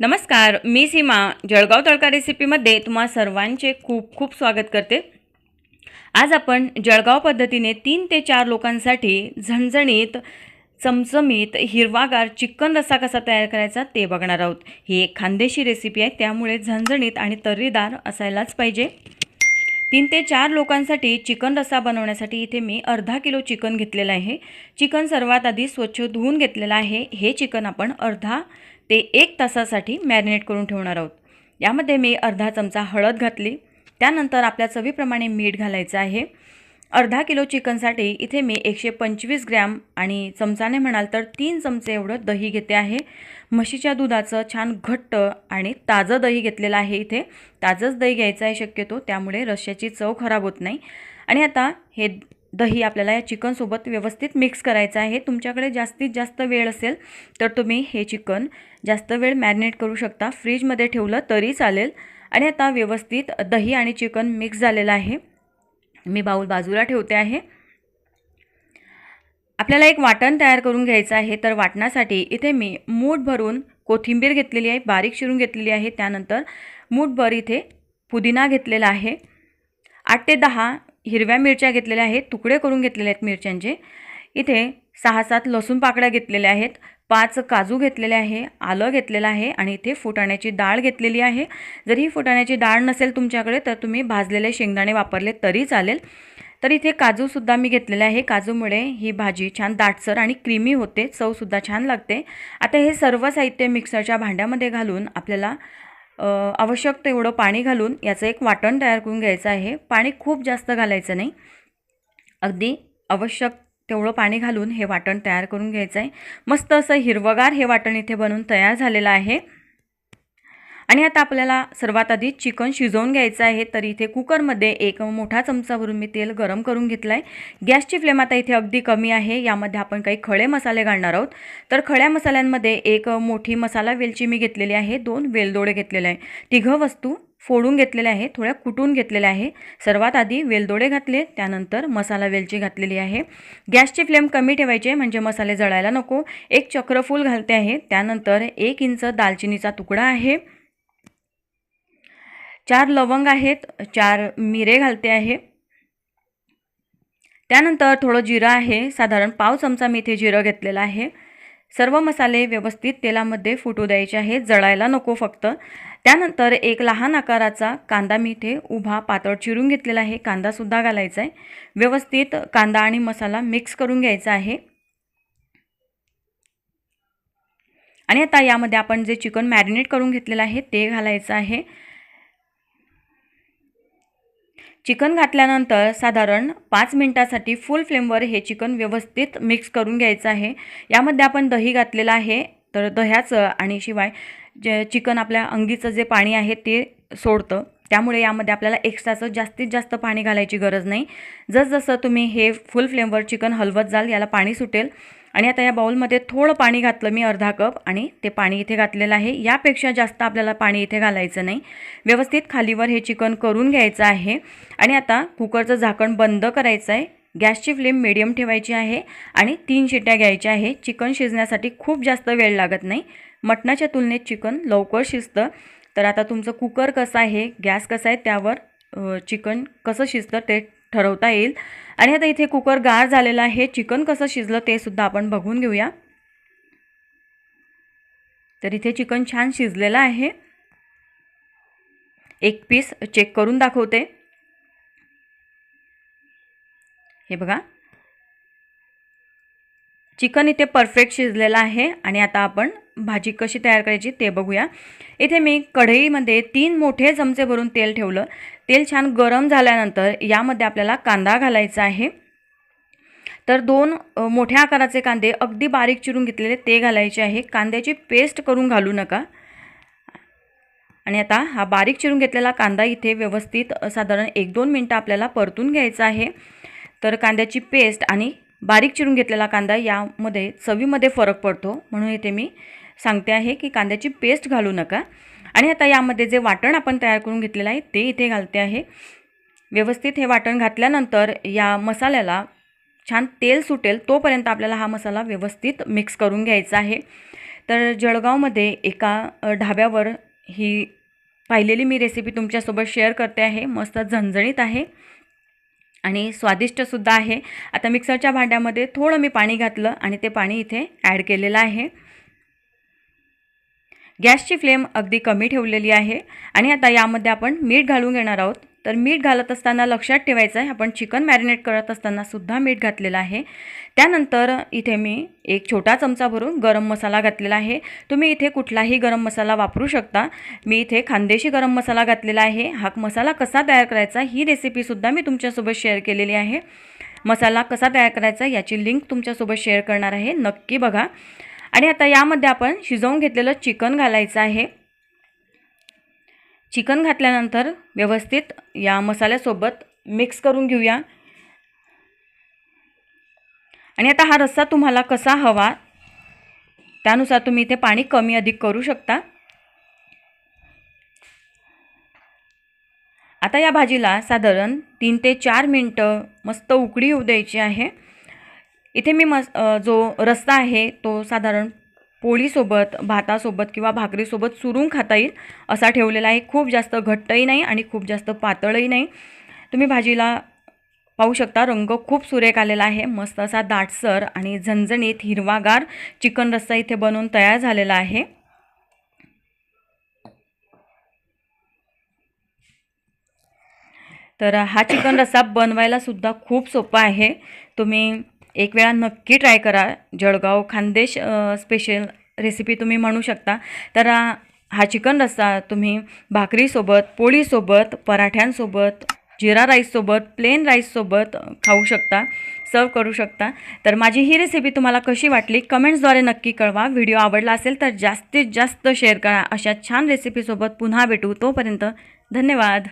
नमस्कार मी सीमा. जळगाव तडका रेसिपीमध्ये तुम्हा सर्वांचे खूप खूप स्वागत करते. आज आपण जळगाव पद्धतीने तीन ते चार लोकांसाठी झणझणीत चमचमीत हिरवागार चिकन रस्सा कसा तयार करायचा ते बघणार आहोत. ही एक खानदेशी रेसिपी आहे त्यामुळे झणझणीत आणि तर्रीदार असायलाच पाहिजे. तीन ते चार लोकांसाठी चिकन रस्सा बनवण्यासाठी इथे मी अर्धा किलो चिकन घेतलेलं आहे. चिकन सर्वात आधी स्वच्छ धुवून घेतलेलं आहे. हे चिकन आपण अर्धा ते एक तासासाठी मॅरिनेट करून ठेवणार आहोत. यामध्ये मी अर्धा चमचा हळद घातली. त्यानंतर आपल्या चवीप्रमाणे मीठ घालायचं आहे. अर्धा किलो चिकनसाठी इथे मी एकशे पंचवीस ग्रॅम आणि चमचाने म्हणाल तर तीन चमचे एवढं दही घेते आहे. म्हशीच्या दुधाचं छान घट्ट आणि ताजं दही घेतलेलं आहे इथे. ताजंच दही घ्यायचं आहे शक्यतो त्यामुळे रश्श्याची चव खराब होत नाही. आणि आता हे दही आपल्याला या चिकनसोबत व्यवस्थित मिक्स करायचं आहे. तुमच्याकडे जास्तीत जास्त वेळ असेल तर तुम्ही हे चिकन जास्त वेळ मॅरिनेट करू शकता. फ्रीजमध्ये ठेवलं तरी चालेल. आणि आता व्यवस्थित दही आणि चिकन मिक्स झालेलं आहे. मी बाऊल बाजूला ठेवते आहे. आपल्याला एक वाटण तयार करून घ्यायचं आहे. तर वाटणासाठी इथे मी मूठ भरून कोथिंबीर घेतलेली आहे बारीक चिरून घेतलेली आहे. त्यानंतर मूठभर इथे पुदिना घेतलेला आहे. आठ ते दहा हिरव्या मिरच्या घेतलेल्या आहेत. तुकडे करून घेतलेले आहेत मिरच्यांचे. इथे सहा सात लसूण पाकळ्या घेतलेल्या आहेत. पाच काजू घेतलेले आहे आलं घेतलेलं आहे आणि इथे फुटाण्याची डाळ घेतलेली आहे. जर ही फुटाण्याची डाळ नसेल तुमच्याकडे तर तुम्ही भाजलेले शेंगदाणे वापरले तरी चालेल. तर इथे काजूसुद्धा मी घेतलेले आहे. काजूमुळे ही भाजी छान दाटसर आणि क्रीमी होते चवसुद्धा छान लागते. आता हे सर्व साहित्य मिक्सरच्या भांड्यामध्ये घालून आपल्याला आवश्यक तेवढं पाणी घालून याचं एक वाटण तयार करून घ्यायचं आहे. पाणी खूप जास्त घालायचं नाही. अगदी आवश्यक तेवढं पाणी घालून हे वाटण तयार करून घ्यायचं आहे. मस्त असं हिरवगार हे वाटण इथे बनवून तयार झालेलं आहे. आणि आता आपल्याला सर्वात आधी चिकन शिजवून घ्यायचं आहे. तर इथे कुकरमध्ये एक मोठा चमचा भरून मी तेल गरम करून घेतलं आहे गॅसची फ्लेम आता इथे अगदी कमी आहे. यामध्ये आपण काही खळे मसाले घालणार आहोत. तर खळ्या मसाल्यांमध्ये एक मोठी मसाला वेलची मी घेतलेली आहे. दोन वेलदोडे घेतलेले आहे. तिघं वस्तू फोडून घेतलेल्या आहे थोड्या कुटून घेतलेल्या आहे. सर्वात आधी वेलदोडे घातले त्यानंतर मसाला वेलची घातलेली आहे. गॅसची फ्लेम कमी ठेवायची म्हणजे मसाले जळायला नको. एक चक्रफूल घालते आहे त्यानंतर एक इंच दालचिनीचा तुकडा आहे. चार लवंग आहेत चार मिरे घालते आहे. त्यानंतर थोडं जिरं आहे साधारण पाव चमचा मी इथे जिरं घेतलेलं आहे. सर्व मसाले व्यवस्थित तेलामध्ये फुटू द्यायचे आहेत जळायला नको फक्त. त्यानंतर एक लहान आकाराचा कांदा मी इथे उभा पातळ चिरून घेतलेला आहे कांदासुद्धा घालायचा आहे. व्यवस्थित कांदा आणि मसाला मिक्स करून घ्यायचा आहे. आणि आता यामध्ये आपण जे चिकन मॅरिनेट करून घेतलेलं आहे ते घालायचं आहे. चिकन घातल्यानंतर साधारण पाच मिनटासाठी फुल फ्लेमवर हे चिकन व्यवस्थित मिक्स करून घ्यायचं आहे. यामध्ये आपण दही घातलेलं आहे तर दह्याचं आणि शिवाय जे चिकन आपल्या अंगीचं जे पाणी आहे ते सोडतं. त्यामुळे यामध्ये आपल्याला एक्स्ट्राचं जास्तीत जास्त पाणी घालायची गरज नाही. जसजसं तुम्ही हे फुल फ्लेमवर चिकन हलवत जाल याला पाणी सुटेल. आणि आता या बाउलमध्ये थोडं पाणी घातलं मी अर्धा कप आणि ते पाणी इथे घातलेलं आहे. यापेक्षा जास्त आपल्याला पाणी इथे घालायचं नाही. व्यवस्थित खालीवर हे चिकन करून घ्यायचं आहे. आणि आता कुकरचं झाकण बंद करायचं आहे. गॅसची फ्लेम मिडियम ठेवायची आहे आणि तीन शिट्या घ्यायच्या आहे. चिकन शिजण्यासाठी खूप जास्त वेळ लागत नाही. मटणाच्या तुलनेत चिकन लवकर शिजतं. तर आता तुमचं कुकर कसं आहे? गॅस कसा आहे? त्यावर चिकन कसं शिजतं ते ठरवता येईल. आणि आता इथे कुकर गार झालेला आहे. चिकन कसं शिजलं ते सुद्धा आपण बघून घेऊया. तर इथे चिकन छान शिजलेलं आहे. एक पीस चेक करून दाखवते. हे बघा. चिकन इथे परफेक्ट शिजलेलं आहे आणि आता आपण भाजी कशी तयार करायची ते बघूया. इथे मी कढईमध्ये तीन मोठे चमचे भरून तेल ठेवलं. तेल छान गरम झाल्यानंतर यामध्ये आपल्याला कांदा घालायचा आहे. तर दोन मोठ्या आकाराचे कांदे अगदी बारीक चिरून घेतलेले ते घालायचे आहे. कांद्याची पेस्ट करून घालू नका. आणि आता हा बारीक चिरून घेतलेला कांदा इथे व्यवस्थित साधारण एक दोन मिनटं आपल्याला परतून घ्यायचा आहे. तर कांद्याची पेस्ट आणि बारीक चिरून घेतलेला कांदा यामध्ये चवीमध्ये फरक पडतो. म्हणून इथे मी सांगते आहे की कांद्याची पेस्ट घालू नका. आणि आता यामध्ये जे वाटण आपण तयार करून घेतलेलं आहे ते इथे घालते आहे. व्यवस्थित हे वाटण घातल्यानंतर या मसाल्याला छान तेल सुटेल तोपर्यंत आपल्याला हा मसाला व्यवस्थित मिक्स करून घ्यायचा आहे. तर जळगावमध्ये एका ढाब्यावर ही पाहिलेली मी रेसिपी तुमच्यासोबत शेअर करते आहे. मस्त झणझणीत आहे. आणि स्वादिष्टसुद्धा आहे. आता मिक्सरच्या भांड्यामध्ये थोडं मी पाणी घातलं आणि ते पाणी इथे ॲड केलेलं आहे. गॅसची फ्लेम अगदी कमी ठेवलेली आहे आणि आता यामध्ये आपण मीठ घालून घेणार आहोत. तर मीठ घालत असताना लक्षात ठेवायचं आहे आपण चिकन मॅरिनेट करत असताना सुद्धा मीठ घातलेलं आहे. त्यानंतर इथे मी एक छोटा चमचा भरून गरम मसाला घातलेला आहे. तुम्ही इथे कुठलाही गरम मसाला वापरू शकता. मी इथे खानदेशी गरम मसाला घातलेला आहे. हा मसाला कसा तयार करायचा ही रेसिपीसुद्धा मी तुमच्यासोबत शेअर केलेली आहे. मसाला कसा तयार करायचा याची लिंक तुमच्यासोबत शेअर करणार आहे. नक्की बघा. आणि आता यामध्ये आपण शिजवून घेतलेलं चिकन घालायचं आहे. चिकन घातल्यानंतर व्यवस्थित या मसाल्यासोबत मिक्स करून घेऊया. आणि आता हा रस्सा तुम्हाला कसा हवा त्यानुसार तुम्ही इथे पाणी कमी अधिक करू शकता. आता या भाजीला साधारण तीन ते चार मिनटं मस्त उकळी येऊ द्यायची आहे. इथे मी मस जो रस्सा आहे तो साधारण पोळीसोबत भातासोबत किंवा भाकरीसोबत सुरून खाता येईल असा ठेवलेला आहे. खूप जास्त घट्टही नाही आणि खूप जास्त पातळही नाही. तुम्ही भाजीला पाहू शकता रंग खूप सुरेख आलेला आहे. मस्त असा दाटसर आणि झणझणीत हिरवागार चिकन रस्सा इथे बनवून तयार झालेला आहे. तर हा चिकन रस्सा बनवायला सुद्धा खूप सोपा आहे. तुम्ही एक वेळा नक्की ट्राय करा. जळगाव खानदेश स्पेशल रेसिपी तुम्ही म्हणू शकता. तर हा चिकन रस्सा तुम्ही भाकरीसोबत पोळीसोबत पराठ्यांसोबत जिरा राईससोबत प्लेन राईससोबत खाऊ शकता सर्व करू शकता. तर माझी ही रेसिपी तुम्हाला कशी वाटली कमेंट्सद्वारे नक्की कळवा. व्हिडिओ आवडला असेल तर जास्तीत जास्त शेअर करा. अशा छान रेसिपीसोबत पुन्हा भेटू. तोपर्यंत धन्यवाद.